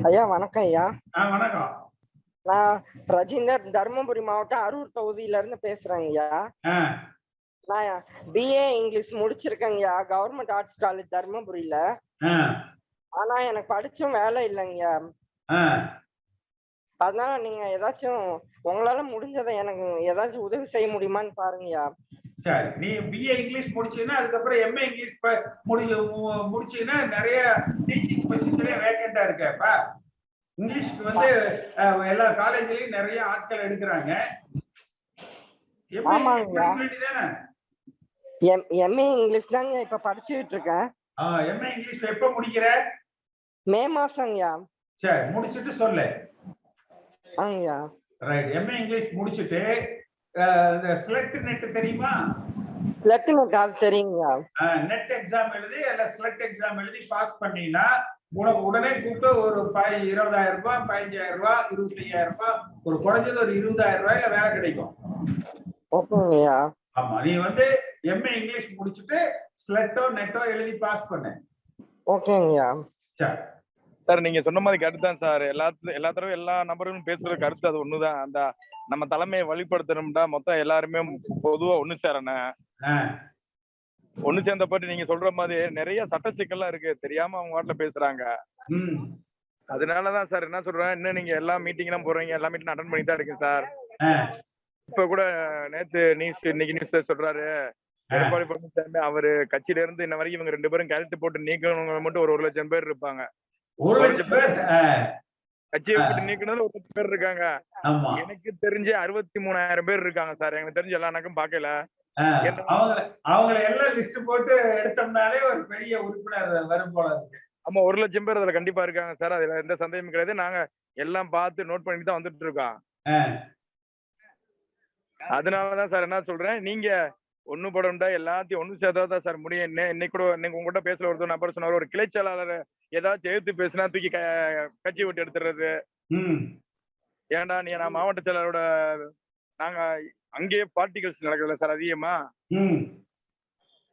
ஐயா வணக்கம் ஐயா. வணக்கம். நான் ரஜிந்தர் தருமபுரி மாவட்டம் அரூர் தொகுதியில இருந்து பேசுறேங்க ஐயா நான் பிஏ இங்கிலீஷ் முடிச்சிருக்கேங்கய்யா கவர்மெண்ட் ஆர்ட்ஸ் காலேஜ் தருமபுரியில. ஆனா எனக்கு படிச்சும் வேலை இல்லைங்கய்யா அதனால நீங்க ஏதாச்சும் உங்களால முடிஞ்சதை எனக்கு ஏதாச்சும் உதவி செய்ய முடியுமான்னு பாருங்கய்யா சரி நீ பிஏ இங்கிலீஷ் முடிச்சீங்கன்னா அதுக்கப்புறம் எம்ஏ இங்கிலீஷ் முடி முடிச்சீங்கன்னா நிறைய டீச்சிங் பொசிஷனே வேக்கண்டா இருக்கேப்பா இங்கிலீஷ்க்கு வந்து எல்லா காலேஜ்லயும் நிறைய ஆட்கள் எடுக்கிறாங்க. எம்ஏ இங்கிலீஷ் தாங்க இப்ப படிச்சுக்கிட்டு இருக்கேன். எம்ஏ இங்கிலீஷ் எப்ப முடிக்கிற? மே மாசங்கய்யா. சரி முடிச்சிட்டு சொல்லு. ரைட் எம்ஏ இங்கிலீஷ் முடிச்சிட்டு இந்த ஸ்லெட் நெட் தெரியுமா? லெட்டினட் அது தெரியுங்கய்யா நெட் எக்ஸாம் எழுதி அல்ல ஸ்லெட் எக்ஸாம் எழுதி பாஸ் பண்ணீங்கன்னா உனக்கு உடனே கூப்பிட்டு ஒரு பை இருபதாயிரம் ரூபாய் பதினஞ்சாயிரம் ரூபாய் இருபத்தையாயிரம் ரூபாய் ஒரு குறைஞ்சது ஒரு இருபதாயிரம் ரூபாயில வேலை கிடைக்கும். ஓகேங்கய்யா. ஆமா நீ வந்து எம்ஏ இங்கிலீஷ் முடிச்சுட்டு ஸ்லெட்டோ நெட்டோ எழுதி பாஸ் பண்ணு. ஓகேங்கய்யா. சரி சார் நீங்க சொன்ன மாதிரி கருத்து தான் சார். எல்லா எல்லா தடவை எல்லா நபர்களும் பேசுற கருத்து அது ஒண்ணுதான். அந்த நம்ம தலைமையை வழிபடுத்தணும்டா மொத்தம் எல்லாருமே பொதுவா ஒண்ணு சேரணும். ஆ, ஒண்ணு சேர்ந்தப்பட்டு நீங்க சொல்ற மாதிரி நிறைய சட்ட சிக்கல்லாம் இருக்கு. தெரியாம அவங்க வாட்டில பேசுறாங்க. அதனாலதான் சார் என்ன சொல்றேன் இன்னும் நீங்க எல்லா மீட்டிங் எல்லாம் போறீங்க எல்லா மீட்டிங் அட்டன் பண்ணி தான் இருக்கேன் சார். இப்ப கூட நேத்து நியூஸ் இன்னைக்கு நியூஸ்ல சொல்றாரு. எடப்பாடி பழனிசாமி அவரு கட்சியில இருந்து இன்ன வரைக்கும் இவங்க ரெண்டு பேரும் கழுத்து போட்டு நீக்கணுங்க மட்டும் ஒரு ஒரு லட்சம் பேர் இருப்பாங்க. ஒரு லட்சம் பேர்? கட்சியை விட்டு நீக்கினது ஒரு லட்சம் பேர் இருக்காங்க. ஆமா. எனக்கு தெரிஞ்சு அறுபத்தி மூணாயிரம் பேர் இருக்காங்க சார். எனக்கு தெரிஞ்சு எல்லா எனக்கும் பார்க்கல. ஆ, அவங்கள அவங்கள எல்லாம் லிஸ்ட் போட்டு எடுத்தோம்னாலே ஒரு பெரிய உறுப்பினர் வரும் போல இருக்கு. ஆமா ஒரு லட்சம் பேர் அதுல கண்டிப்பா இருக்காங்க சார். அதுல எந்த சந்தேகமும் கிடையாது. நாங்க எல்லாம் பார்த்து நோட் பண்ணிட்டு தான் வந்துட்டு இருக்கோம். அதனாலதான் சார் என்ன சொல்றேன். நீங்க ஒண்ணு படம்டா எல்லாத்தையும் ஒண்ணு சேர்த்தா தான் சார் முடியும். இன்னை- இன்னைக்கு கூட இன்னைக்கு உங்ககிட்ட பேசல ஒருத்தர் நபர் சொன்னார் ஒரு கிளை செயலாளர் ஏதாச்சும் எழுத்து பேசினா தூக்கி கட்சி விட்டு எடுத்துறது ம். ஏன்டா நீ நான் மாவட்ட செயலரோட நாங்க அங்கேயே பார்ட்டிகல்ஸ் நடக்குதுல்ல சார் அதிகமா.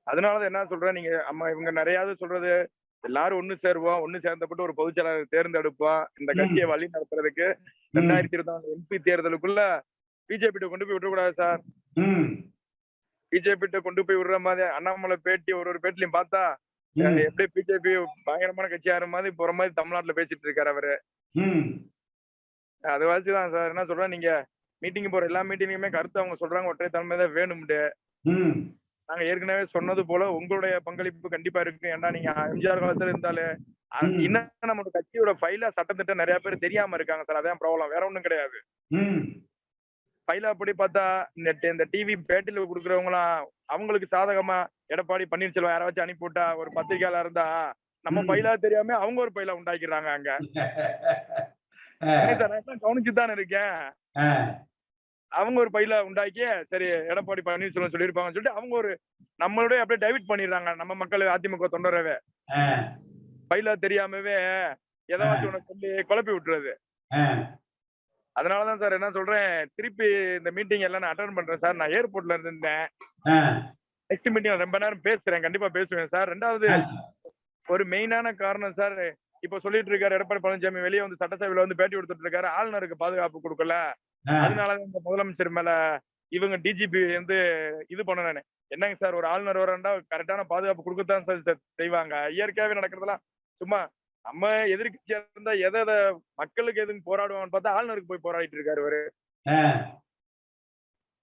அதனாலதான் என்ன சொல்றேன் நீங்க அம்மா இவங்க நிறையாவது சொல்றது எல்லாரும் ஒண்ணு சேருவோம் ஒண்ணு சேர்ந்தப்பட்டு ஒரு பொதுச் செயலாளர் தேர்ந்தெடுப்போம் இந்த. கட்சியை வழி நடத்துறதுக்கு ரெண்டாயிரத்தி இருபத்தி நாலு எம்பி தேர்தலுக்குள்ள பிஜேபி கொண்டு போய் விட்டுறக்கூடாது சார். பிஜேபி கொண்டு போய் விடுற மாதிரி அண்ணாமலை பேட்டி ஒரு ஒரு பேட்டிலையும் பார்த்தா எப்படி பிஜேபி பயங்கரமான கட்சி ஆகிற மாதிரி போற மாதிரி தமிழ்நாட்டுல பேசிட்டு இருக்காரு அவரு. அது வாசி தான் சார். என்ன சொல்றேன்? நீங்க மீட்டிங் போற எல்லா மீட்டிங்குமே கருத்து அவங்க சொல்றாங்க. ஒற்றை தலைமை தான் வேணும்ட்டு நாங்க ஏற்கனவே சொன்னது போல உங்களுடைய பங்களிப்பு கண்டிப்பா இருக்கு. ஏன்னா நீங்க எம்ஜிஆர் காலத்துல இருந்தாலே. இன்னும் நம்ம கட்சியோட ஃபைலா சட்டத்திட்டம் நிறைய பேர் தெரியாம இருக்காங்க சார். அதான் ப்ராப்ளம் வேற ஒண்ணும் கிடையாது. அப்படி பார்த்தா நெட் இந்த டிவி பேட்டில கொடுக்குறவங்களாம் அவங்களுக்கு சாதகமா எடப்பாடி பன்னீர்செல்வம் யாராச்சும் அனுப்பிவிட்டா ஒரு பத்திரிக்கையாளர் இருந்தா நம்ம. ஃபைலா தெரியாம அவங்க ஒரு ஃபைலா உண்டாக்கிடுறாங்க அங்க. ஆ, ஏன் சார் நான் கவனிச்சு தானே இருக்கேன். அவங்க ஒரு பையில உண்டாக்கி சரி எடப்பாடி பன்னீர்செல்வம் சொல்லியிருப்பாங்கன்னு சொல்லிட்டு அவங்க ஒரு நம்மளுடைய அப்படியே டைவர்ட் பண்ணிடுறாங்க நம்ம மக்கள் அதிமுக தொண்டரவே. பையில தெரியாமவே ஏதாச்சும் ஒண்ணு சொல்லி குழப்பி விட்டுறது. அதனாலதான் சார் என்ன சொல்றேன் திருப்பி இந்த மீட்டிங் எல்லாம் நான் அட்டன் பண்றேன் சார். நான் ஏர்போர்ட்ல இருந்தேன் நெக்ஸ்ட் மீட்டிங் ரொம்ப நேரம் பேசுறேன். கண்டிப்பா பேசுவேன் சார். ரெண்டாவது ஒரு மெயினான காரணம் சார் இப்ப சொல்லிட்டு இருக்காரு எடப்பாடி பழனிசாமி வெளியே வந்து சட்டசபையில வந்து பேட்டி கொடுத்துட்டு இருக்காரு. ஆளுநருக்கு பாதுகாப்பு கொடுக்கல. ஆ, அதனால இந்த முதலமைச்சர் மேல இவங்க டிஜிபி வந்து இது பண்ணணும் என்னங்க சார் ஒரு ஆளுநர் வரண்டா கரெக்டான பாதுகாப்பு கொடுக்கத்தான் சார் செய்வாங்க. இயற்கையாவே நடக்கிறதெல்லாம் சும்மா நம்ம எதிர்க்கட்சியா இருந்தா எதை எதை மக்களுக்கு எதுவும் போராடுவான்னு பார்த்தா ஆளுநருக்கு போய் போராடிட்டு இருக்காரு இவரு ஆ,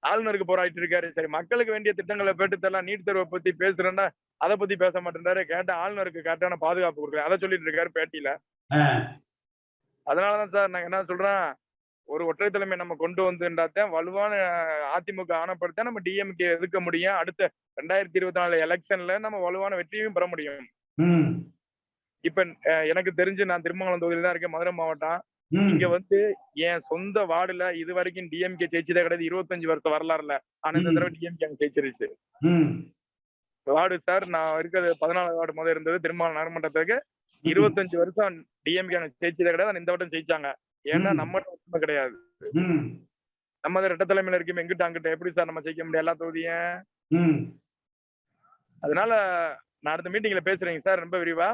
ஆளுநருக்கு போராடிட்டு இருக்காரு. சரி மக்களுக்கு வேண்டிய திட்டங்களை பெற்று தரலாம் நீட் தேர்வை பத்தி பேசுறேன்னா அதை பத்தி பேச மாட்டேன்றாரு. கேட்ட ஆளுநருக்கு கரெக்டான பாதுகாப்பு கொடுக்குறேன் அதை சொல்லிட்டு இருக்காரு பேட்டியில. அதனாலதான் சார் நாங்க என்ன சொல்றோம் ஒரு ஒற்றை தலைமை நம்ம கொண்டு வந்துட்டாத்தான் வலுவான அதிமுக ஆனப்படுத்தா நம்ம டிஎம்கே எதுக்க முடியும். அடுத்த ரெண்டாயிரத்தி இருபத்தி நாலு எலெக்ஷன்ல நம்ம வலுவான வெற்றியும் பெற முடியும். இப்ப எனக்கு தெரிஞ்சு நான் திருமங்கலம் தொகுதியில தான் இருக்கேன் மதுரை மாவட்டம். இங்க வந்து என் சொந்த வார்டுல இது வரைக்கும் டிஎம்கே ஜெயிச்சதே கிடையாது. இருபத்தஞ்சு வருஷம் வரலாறுல. ஆனா இந்த. தடவை டிஎம்கே அங்க ஜெயிச்சிருச்சு. வார்டு சார் நான் இருக்கிறது பதினாலு வார்டு முதல் இருந்தது திருமங்கலம் நகரமன்றத்துக்கு. இருபத்தஞ்சு வருஷம் டிஎம்கே அங்க ஜெயிச்சதே கிடையாது. இந்த வட்டம் ஜெயிச்சாங்க. ஏன்னா. நம்ம கிடையாது. நம்ம ரெட்ட தலைமையில இருக்கோம் எங்கிட்ட அங்கிட்ட. எப்படி சார் நம்ம ஜெயிக்க முடியும்? எல்லா தொகுதியும். அதனால நான் அடுத்த மீட்டிங்ல பேசுறேங்க சார். ரொம்ப விரிவா.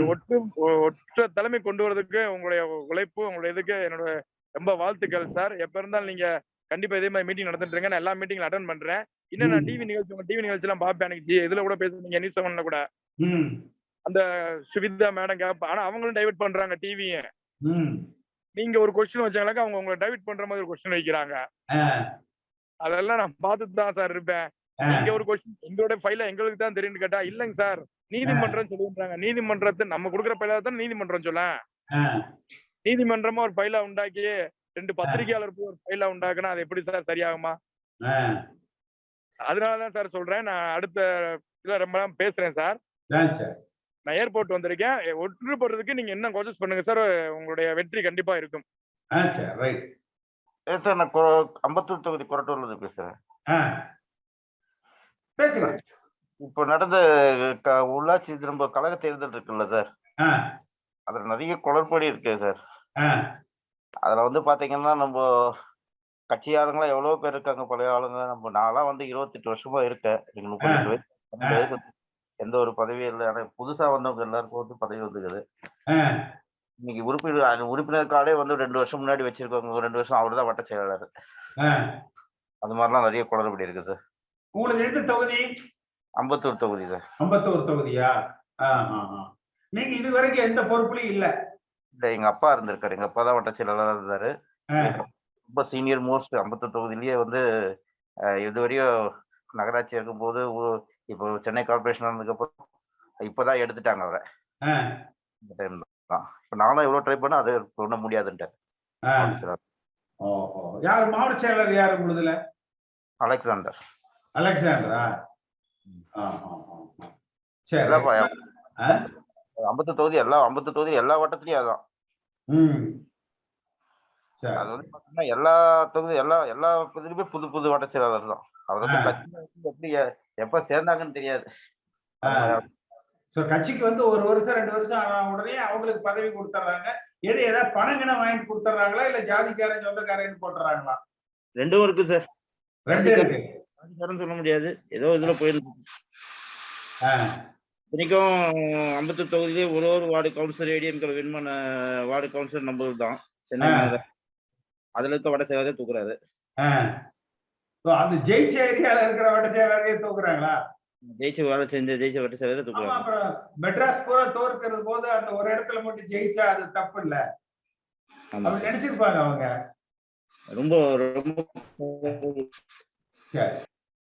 ஒட்டு ஒற்ற தலைமை கொண்டு வரதுக்கு உங்களுடைய உழைப்பு உங்களுடைய இதுக்கு என்னோட ரொம்ப வாழ்த்துக்கள் சார். எப்ப இருந்தாலும் நீங்க கண்டிப்பா இதே மாதிரி மீட்டிங் நடந்துட்டு இருங்க. நான் எல்லா மீட்டிங்ல அட்டன் பண்றேன். இன்னும் நான். டிவி நிகழ்ச்சி உங்க டிவி நிகழ்ச்சி எல்லாம் பார்ப்பேன் அன்னைக்கு. ஜி- இதுல கூட பேசுறீங்க நியூஸ் செவன்ல கூட. அந்த சுவிதா மேடம் கேப் ஆனா அவங்களும் டைவர்ட் பண்றாங்க டிவியை. நீங்க ஒரு கொஸ்டின் வச்சாங்களாக்கா அவங்க உங்களை டைவர்ட் பண்ற மாதிரி ஒரு கொஸ்டின் வைக்கிறாங்க. அதெல்லாம் நான் பார்த்துட்டு தான் சார் இருப்பேன். ஆ. நீங்க ஒரு கொஸ்டின் எங்களோட ஃபைல எங்களுக்கு தான் தெரியும்னு கேட்டா இல்லைங்க சார். நீதிமன்றம் சொல்லுன்றாங்க நீதிமன்றத்தை நம்ம கொடுக்குற பைலா தான் நீதிமன்றம் சொல்ல. நீதிமன்றமா ஒரு பைலா உண்டாக்கி ரெண்டு பத்திரிகையாளர் போய் ஒரு பைலா உண்டாக்குனா அது எப்படி சார் சரியாகுமா. அதனாலதான் சார் சொல்றேன். நான் அடுத்த இதுல ரொம்ப நேரம் பேசுறேன் சார். நான் ஏர்போர்ட் வந்திருக்கேன். ஒற்றுப்படுறதுக்கு நீங்க என்ன கோச்சஸ் பண்ணுங்க சார். உங்களுடைய வெற்றி கண்டிப்பா இருக்கும். சரி. நான் அம்பத்தூர் தொகுதி கொரட்டூர்ல இருந்து பேசுறேன். ஆ. பேசுங்க. இப்போ நடந்த உள்ளாட்சி திரும்ப கழக தேர்தல் இருக்குல்ல சார்? அதுல நிறைய குளறுபடி இருக்கு சார். அதுல வந்து பாத்தீங்கன்னா நம்ம கட்சி ஆளுங்களாம் எவ்வளவு பேர் இருக்காங்க? பழைய ஆளுங்க. நம்ம நான்லாம் வந்து இருபத்தெட்டு வருஷமா இருக்கேன். எனக்கு முப்பத்தெட்டு வயசு எந்த ஒரு பதவியும் இல்லை. ஆனா புதுசா வந்தவங்க எல்லாருக்கும் வந்து பதவி வந்துக்குது. இன்னைக்கு உறுப்பினர் உறுப்பினர் கார்டே வந்து ரெண்டு வருஷம் முன்னாடி வச்சிருக்கவங்க. ரெண்டு வருஷம் அவர் தான் வட்ட செயலாளர். அது மாதிரிலாம் நிறைய குளறுபடி இருக்கு சார். உங்களுக்கு எந்த தொகுதி? அம்பத்தூர் தொகுதி சார். அம்பத்தூர் தொகுதியா. நீங்க இது வரைக்கும் எந்த பொறுப்புலையும் இல்ல? இல்ல எங்க அப்பா இருந்திருக்காரு. எங்க அப்பா தான் வட்ட செயலாளராக இருந்தாரு ரொம்ப சீனியர் மோஸ்ட் அம்பத்தூர் தொகுதியிலேயே வந்து இதுவரையும் நகராட்சி இருக்கும்போது ஊ- இப்போ சென்னை கார்பரேஷன் ஆனதுக்கப்புறம் இப்போதான் எடுத்துட்டாங்க அவரை. இந்த டைம் தான். இப்போ நானும் எவ்வளோ ட்ரை பண்ண அது பண்ண முடியாதுன்ட்டு ஆ. ஓ, ஓ. யார் மாவட்ட செயலர் யார் உங்களுதுல? அலெக்சாண்டர். அலெக்சாண்டரா? ஆ, ஆ, ஆ, ஆ. சரி? அம்பத்தூர் தொகுதி எல்லா அம்பத்தூர் தொகுதி எல்லா வட்டத்துலயும் அதான் ம். சரி. அது வந்து பாத்தீங்கன்னா எல்லா தொகுதி எல்லா எல்லா பகுதியிலுமே புது புது வட்ட செயலாளர் தான். அவர் வந்து வந்து எப்படி எப்ப சேர்ந்தாங்கன்னு தெரியாது. சோ கட்சிக்கு வந்து ஒரு வருஷம் ரெண்டு வருஷம் ஆன உடனே அவங்களுக்கு பதவி கொடுத்துட்றாங்க எது ஏதாவது பணங்கின வாங்கிட்டு கொடுத்துட்றாங்களா இல்ல ஜாதிக்காரன் சொந்தக்காரன் போட்டுறாங்களா? ரெண்டும் இருக்கு சார். ரெண்டு இருக்கு. சொல்ல முடியாது. ஏதோ இதுல போயிருக்கு. ஆ, இத்தனைக்கும் அம்பத்தூர் தொகுதியிலே ஒரு ஒரு வார்டு கவுன்சிலர் ஏடிஎம்கிற வின் பண்ண வார்டு கவுன்சிலர் நம்பர் தான் சென்னை. அதுல இருக்க வட செயலரே தூக்குறாரு. அந்த ஜெயிச்ச ஏரியால இருக்கிற வட்ட செயலரையே தூக்குறாங்களா? ஜெயிச்சு வேலை செஞ்ச ஜெயிச்ச வட்ட செயலரே ஆமா தூக்குறாரு அப்புறம் மெட்ராஸ் பூரா தோற்கிறது போது அந்த ஒரு இடத்துல மட்டும் ஜெயிச்சா அது தப்பு இல்ல. நினைச்சிருப்பாங்க அவங்க. ரொம்ப ரொம்ப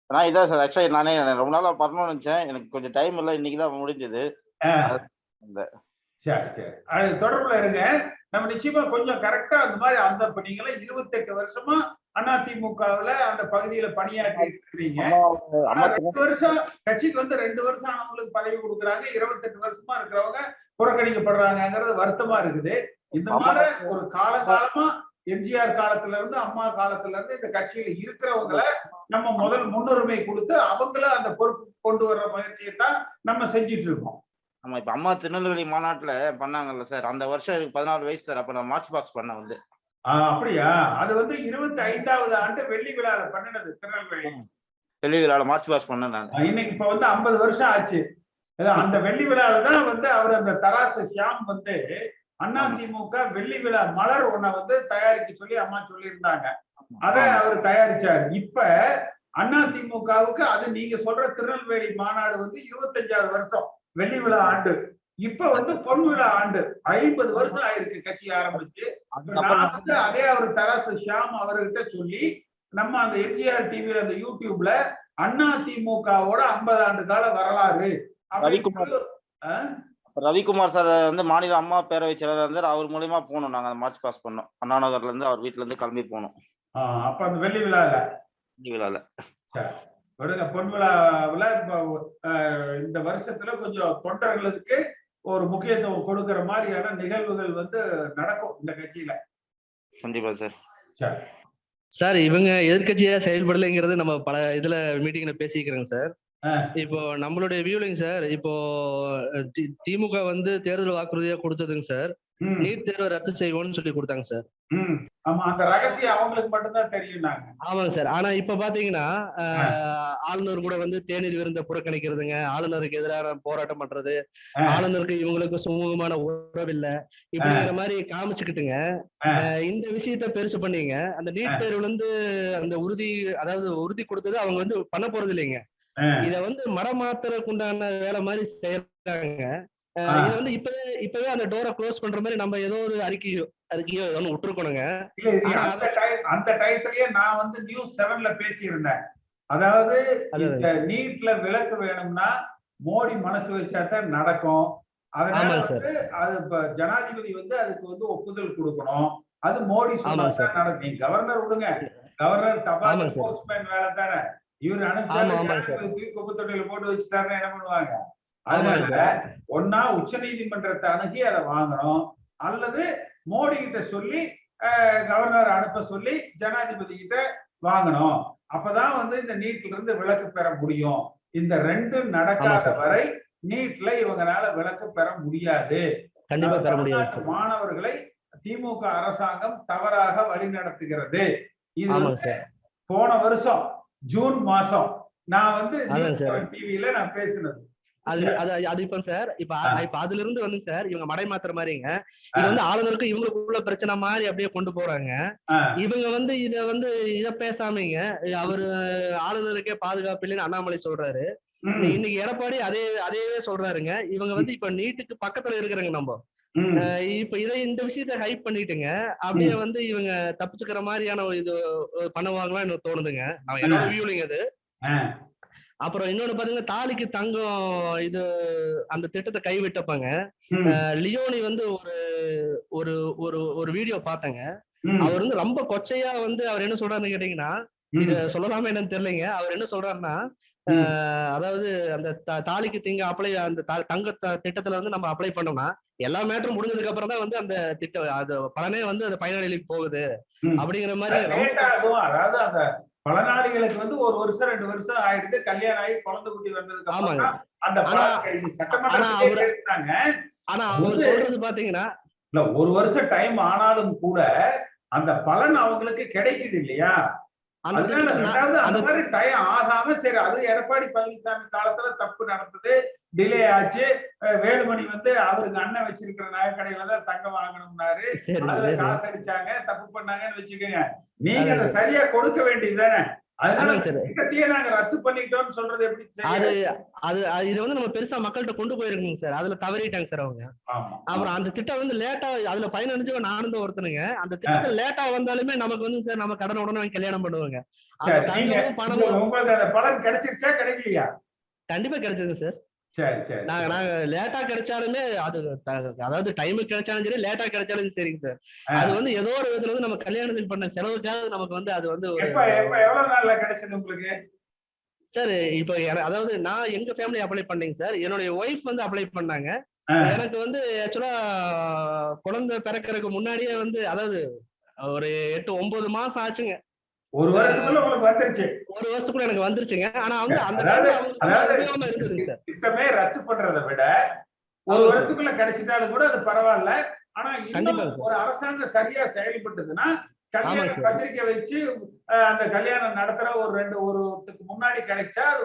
நான் இதான் சார். ஆக்சுவலி நானே ரொம்ப நாளா பண்ணணும்னு நினைச்சேன். எனக்கு கொஞ்சம் டைம் இல்லை. இன்னைக்கு தான் முடிஞ்சது. சரி சரி. அது தொடர்புல இருங்க. நம்ம நிச்சயமா கொஞ்சம் கரெக்டா அந்த மாதிரி அந்த நீங்களே இருபத்தெட்டு வருஷமா அதிமுகவுல அந்த பகுதியில பணியாற்றி இருக்கிறீங்க. ரெண்டு வருஷம் கட்சிக்கு வந்து ரெண்டு வருஷம் ஆனவங்களுக்கு பதவி கொடுக்குறாங்க. இருபத்தெட்டு வருஷமா இருக்கிறவங்க புறக்கணிக்கப்படுறாங்கங்கிறது வருத்தமா இருக்குது. இந்த மாதிரி ஒரு காலகாலமா எம்ஜிஆர் காலத்துல இருந்து அம்மா காலத்துல இருந்து இந்த கட்சியில இருக்கிறவங்கள நம்ம முதல் முன்னுரிமை கொடுத்து அவங்கள அந்த பொறுப்பு கொண்டு வர்ற முயற்சியை தான் நம்ம செஞ்சிட்டு இருக்கோம். ஆமா இப்ப அம்மா திருநெல்வேலி மாநாட்டுல பண்ணாங்கல்ல சார். அந்த வருஷம் எனக்கு பதினாலு வயசு சார். அப்ப நான் மார்ச் பாக்ஸ் பண்ணேன் வந்து. அப்படியா? அது வந்து இருபத்தி ஐந்தாவது ஆண்டு வெள்ளி விழால பண்ணினது திருநெல்வேலி. டெல்லி விழால மார்ச் பாக்ஸ் பண்ணேன் நான். இன்னைக்கு இப்ப வந்து ஐம்பது வருஷம் ஆச்சு. அந்த வெள்ளி விழால தான் வந்து அவர் அந்த தராசு ஷியாம் வந்து அதிமுக வெள்ளி விழா மலர் ஒண்ண வந்து தயாரிக்க சொல்லி அம்மா சொல்லியிருந்தாங்க. அத அவர் தயாரிச்சார். இப்ப அதிமுகவுக்கு அது நீங்க சொல்ற திருநெல்வேலி மாநாடு வந்து இருபத்தஞ்சாவது வருஷம் வெள்ளி விழா ஆண்டு. இப்ப வந்து பொன் விழா ஆண்டு. ஐம்பது வருஷம் ஆயிருக்கு கட்சி ஆரம்பிச்சு. வந்து அதே அவர் தராசு ஷியாம் அவர்கிட்ட சொல்லி நம்ம அந்த எம்ஜிஆர் டிவில அந்த யூடியூப்ல அண்ணா திமுகவோட ஐம்பது ஆண்டு கால வரலாறு. அப்படின்னு ரவிக்குமார். சார் வந்து மாநில அம்மா பேரவை செயலர் இருந்தார். அவர் மூலியமா போனோம் நாங்க அந்த மார்ச் பாஸ் பண்ணோம். அண்ணா நகர்ல இருந்து அவர் வீட்ல இருந்து கிளம்பி போனோம். அப்ப அந்த வெள்ளி விழால? டெல்லி விழால. விடுங்க பொன் விழாவுல இந்த வருஷத்துல கொஞ்சம் தொண்டர்களுக்கு ஒரு முக்கியத்துவம் கொடுக்கிற மாதிரியான நிகழ்வுகள் வந்து நடக்கும் இந்த கட்சியில. கண்டிப்பா சார். சரி. சார் இவங்க எதிர்க்கட்சியா செயல்படலைங்கிறது நம்ம பல இதுல மீட்டிங்ல பேசிக்கிறோங்க சார். இப்போ நம்மளுடைய வியூலிங் சார் இப்போ தி- திமுக வந்து தேர்தல் வாக்குறுதியா கொடுத்ததுங்க சார். ம், நீட் தேர்வை ரத்து செய்வோம்னு சொல்லி கொடுத்தாங்க சார். ம். ஆமா அந்த ரகசியம் அவங்களுக்கு மட்டும்தான் தெரியும் நாங்க ஆமாங்க சார். ஆனா இப்ப பாத்தீங்கன்னா ஆஹ், ஆளுநர் கூட வந்து தேநீர் விருந்த புறக்கணிக்கிறதுங்க ஆளுநருக்கு எதிரான போராட்டம் பண்றது ஆ. ஆளுநருக்கு இவங்களுக்கு சுமூகமான உறவு இல்ல இப்படிங்கிற மாதிரி காமிச்சுக்கிட்டுங்க. ஆ. இந்த விஷயத்த பெருசு பண்ணீங்க. அந்த நீட் தேர்வுல இருந்து அந்த உறுதி அதாவது உறுதி கொடுத்தது அவங்க வந்து பண்ண போறது இல்லைங்க. இத வந்து மடமாத்துறதுக்கு உண்டான வேலை மாதிரி செய்யறாங்க. இத வந்து இப்பவே இப்பவே அந்த டோரை க்ளோஸ் பண்ற மாதிரி நம்ம ஏதோ ஒரு அறிக்கையோ அறிக்கையோ ஏதோ ஒண்ணு விட்டுருக்கணுங்க அந்த டயத்திலேயே நான் வந்து நியூஸ் செவன்ல பேசியிருந்தேன். அதாவது அது- இந்த நீட்ல விலக்கு வேணும்னா மோடி மனசு வச்சாதான் நடக்கும். அதனால. வந்து அது இப்ப ஜனாதிபதி வந்து அதுக்கு வந்து ஒப்புதல் கொடுக்கணும். அது மோடி சொன்னாதான் நடக்கும். கவர்னர் விடுங்க. கவர்னர் தபால். போஸ்ட்மேன் வேலை தானே. இவர் ஆமா, அனுப்பிச்சாரு ஆமாங்க சார். ஜனாதிபதி தூக்கி குப்பை தொட்டியில போட்டு வச்சுட்டாருன்னா என்ன பண்ணுவாங்க? அதனால ஒன்னா உச்ச நீதிமன்றத்தை அணுகி அதை வாங்கணும். அல்லது மோடி கிட்ட சொல்லி கவர்னர் அனுப்ப சொல்லி ஜனாதிபதி கிட்ட வாங்கணும். அப்பதான் வந்து இந்த நீட்ல இருந்து விலக்கு பெற முடியும். இந்த ரெண்டும் நடக்காத. வரை நீட்ல இவங்கனால விலக்கு பெற முடியாது. கண்டிப்பா பெற முடியாது மாணவர்களை திமுக அரசாங்கம் தவறாக வழிநடத்துகிறது. இது ஆமாங்க வந்து சார். போன வருஷம் ஜூன் மாசம். நான் வந்து அதாங்க சார். டிவியில நான் பேசினது. அது அது அது இப்ப சார் இப்ப. இப்ப அதுல இருந்து வந்து சார் இவங்க மடை மாத்துற மாதிரிங்க. இது வந்து ஆளுநருக்கு இவங்களுக்குள்ள பிரச்சனை மாதிரி அப்படியே கொண்டு போறாங்க. இவங்க வந்து இத வந்து இத பேசாமீங்க அவரு ஆளுநருக்கே பாதுகாப்பு இல்லைன்னு அண்ணாமலை சொல்றாரு. இன்னைக்கு எடப்பாடி அதே அதையவே சொல்றாருங்க. இவங்க வந்து இப்ப நீட்டுக்கு பக்கத்துல இருக்கிறாங்க நம்ம. இப்ப இதை இந்த விஷயத்த ஹைப் பண்ணிட்டுங்க. அப்படியே வந்து இவங்க தப்பிச்சுக்கிற மாதிரியான இது பண்ணுவாங்களா எனக்கு தோணுதுங்க. நான் என்னோட வியூலிங் அது. அப்புறம் இன்னொன்னு பாத்தீங்கன்னா தாலிக்கு தங்கம் இது அந்த திட்டத்தை கைவிட்டப்பங்க. லியோனி வந்து ஒரு ஒரு ஒரு ஒரு வீடியோ பார்த்தேங்க அவர் வந்து ரொம்ப கொச்சையா வந்து அவர் என்ன சொல்றாருன்னு கேட்டீங்கன்னா. இத சொல்லலாமா என்னன்னு தெரியலைங்க. அவர் என்ன சொல்றாருன்னா அதாவது அந்த தாலிக்கு திங்க அப்ளை அந்த தங்க திட்டத்துல வந்து நம்ம அப்ளை பண்ணோம்னா எல்லா மேட்டரும் முடிஞ்சதுக்கு அப்புறம் தான் வந்து அந்த திட்டம் அது பலனே வந்து அந்த பயனாளிகளுக்கு போகுது. அப்படிங்கிற மாதிரி. அதாவது அந்த பலநாடிகளுக்கு வந்து ஒரு வருஷம் ரெண்டு வருஷம் ஆயிடுது. கல்யாணம் ஆகி குழந்தை குட்டி வந்ததுக்கு ஆமாங்க. அந்த சட்டமன்றத்திலே ஆனா அவரு- சொல்றது பாத்தீங்கன்னா இல்ல ஒரு வருஷம் டைம் ஆனாலும் கூட அந்த பலன் அவங்களுக்கு கிடைக்குது இல்லையா? ஆகாம சரி அது எடப்பாடி பழனிசாமி காலத்துல தப்பு நடந்தது டிலே ஆச்சு. வேலுமணி வந்து அவருக்கு அண்ணன் வச்சிருக்கிற நகைக்கடையில தான் தங்கம் வாங்கணும்னாரு. காசு அடிச்சாங்க தப்பு பண்ணாங்கன்னு வச்சுக்கோங்க. நீங்க அதை சரியா கொடுக்க வேண்டியதுதானே. அதனால அது அது இது வந்து நம்ம பெருசா மக்கள்கிட்ட கொண்டு போயிருக்கோங்க சார். அதுல தவறிட்டாங்க சார் அவங்க. அப்புறம் அந்த திட்டம் வந்து லேட்டா அதுல பயனடைஞ்சவன் நானும் தான் ஒருத்தனுங்க. அந்த திட்டத்துல லேட்டா வந்தாலுமே நமக்கு வந்து சார் நம்ம கடன் உடனே கல்யாணம் பண்ணுவாங்க. பணமும் உங்களுக்கு- அந்த பலன் கிடைச்சிருச்சா கிடைக்கலையா? கண்டிப்பா கிடைச்சதுங்க சார். சரி சரி நாங்க நாங்க லேட்டா கிடைச்சாலுமே அது அதாவது டைமுக்கு கிடைச்சாலும் சரி லேட்டா கிடைச்சாலும் சரிங்க சார். அது வந்து ஏதோ ஒரு விதத்துல வந்து நம்ம கல்யாணத்துக்கு பண்ண செலவுக்காக நமக்கு வந்து அது வந்து எவ்வளவு நாள்ல கிடைச்சது உங்களுக்கு? சார் இப்போ அதாவது நான் எங்க ஃபேமிலி அப்ளை பண்ணீங்க சார் என்னுடைய ஒய்ஃப் வந்து அப்ளை பண்ணாங்க. எனக்கு வந்து ஆக்சுவலா குழந்தை பிறக்கறதுக்கு முன்னாடியே வந்து அதாவது ஒரு எட்டு ஒன்பது மாசம் ஆச்சுங்க. ஒரு வருஷத்துல உங்களுக்கு வந்துருச்சு. ஒரு வருஷத்துக்குள்ள எனக்கு வந்துருச்சுங்க. ஆனா வந்து அந்த சார். திட்டமே ரத்து பண்றதை விட ஒரு. வருஷத்துக்குள்ள கிடைச்சிட்டாலும் கூட அது பரவாயில்ல. ஆனா இன்னும். ஒரு அரசாங்கம் சரியா செயல்பட்டதுன்னா கல்யாண. பத்திரிக்கை வச்சு அந்த கல்யாணம் நடத்துற ஒரு ரெண்டு ஒருத்துக்கு முன்னாடி கிடைச்சா அது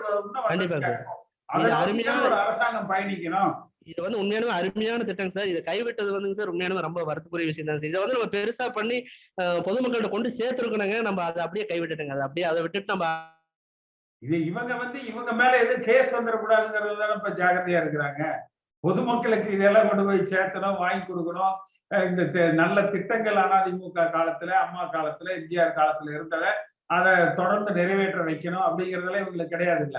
இன்னும் ஒரு அரசாங்கம் பயணிக்கணும். இது வந்து உண்மையானவே அருமையான திட்டம் சார். இதை கைவிட்டது வந்துங்க சார். உண்மையானவே ரொம்ப வருத்தக்குரிய விஷயம் தான் சார். இதை வந்து நம்ம பெருசா பண்ணி பொதுமக்கள்கிட்ட கொண்டு சேர்த்துருக்கணுங்க. நம்ம அதை அப்படியே கைவிட்டுட்டோங்க. அதை அப்படியே அதை விட்டுட்டு நம்ம இது இவங்க வந்து இவங்க மேல எதுவும் கேஸ் வந்துடக்கூடாதுங்கிறது தான் இப்ப ஜாகிரதையா இருக்கிறாங்க. பொதுமக்களுக்கு இதெல்லாம் கொண்டு போய் சேர்த்தணும் வாங்கி கொடுக்கணும். அஹ் இந்த நல்ல திட்டங்கள் அதிமுக காலத்துல அம்மா காலத்துல எம்ஜிஆர் காலத்துல இருந்ததை அதை தொடர்ந்து நிறைவேற்ற வைக்கணும் அப்படிங்கறதெல்லாம் இவங்களுக்கு கிடையாது இல்ல